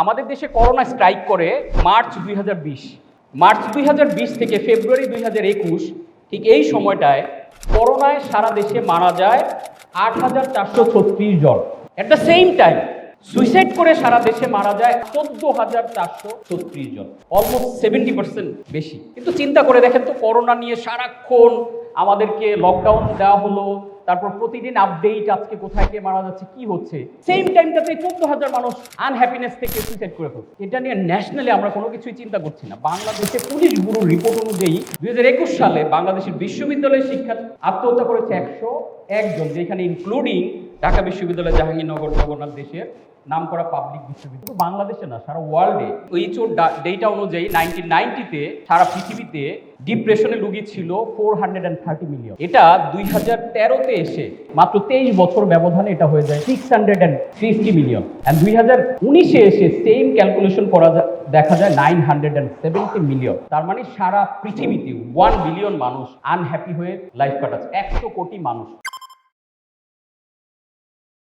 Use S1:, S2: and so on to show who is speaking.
S1: আমাদের দেশে corona strike করে মার্চ দুই হাজার বিশ। মার্চ দুই হাজার বিশ থেকে ফেব্রুয়ারি দুই হাজার একুশ, ঠিক এই সময়টায় করোনায় সারা দেশে মারা যায় আট হাজার চারশো ছত্রিশ জন। At the same time suicide করে সারা দেশে মারা যায় চোদ্দ হাজার চারশো ছত্রিশ জন। অলমোস্ট সেভেন্টি পার্সেন্ট বেশি। কিন্তু চিন্তা করে দেখেন তো, করোনা নিয়ে সারাক্ষণ আমাদেরকে লকডাউন দেওয়া হলো, তারপর প্রতিদিন আপডেট আজকে কোথায় কে মারা যাচ্ছে, কি হচ্ছে? সেম টাইমটাতে চোদ্দ হাজার মানুষ আনহ্যাপিনেস থেকে সুইসাইড করে ফেলছে। এটা নিয়ে ন্যাশনালি আমরা কোনো কিছুই চিন্তা করছি না। বাংলাদেশে পুলিশ ব্যুরোর রিপোর্ট অনুযায়ী দুই হাজার একুশ সালে বাংলাদেশের বিশ্ববিদ্যালয়ের শিক্ষা আত্মহত্যা করেছে একশো একজন, যেখানে ইনক্লুডিং ঢাকা বিশ্ববিদ্যালয় জাহাঙ্গীরনগর জগন্নাথ দেশের নাম করা পাবলিক বিশ্ববিদ্যালয়। বাংলাদেশে না, সারা ওয়ার্ল্ডে এইচওর ডেটা অনুযায়ী নাইনটিন নাইনটিতে সারা পৃথিবীতে ডিপ্রেশনে রুগী ছিল four hundred and thirty million এটা দুই হাজার তেরোতে এসে মাত্র তেইশ বছর ব্যবধানে এটা হয়ে যায় six hundred and fifty million and দুই হাজার উনিশে এসে সেম ক্যালকুলেশন করা দেখা যায় nine hundred and seventy million তার মানে সারা পৃথিবীতে ওয়ান বিলিয়ন মানুষ আনহ্যাপি হয়ে লাইফ কাটাচ্ছে, একশো কোটি মানুষ।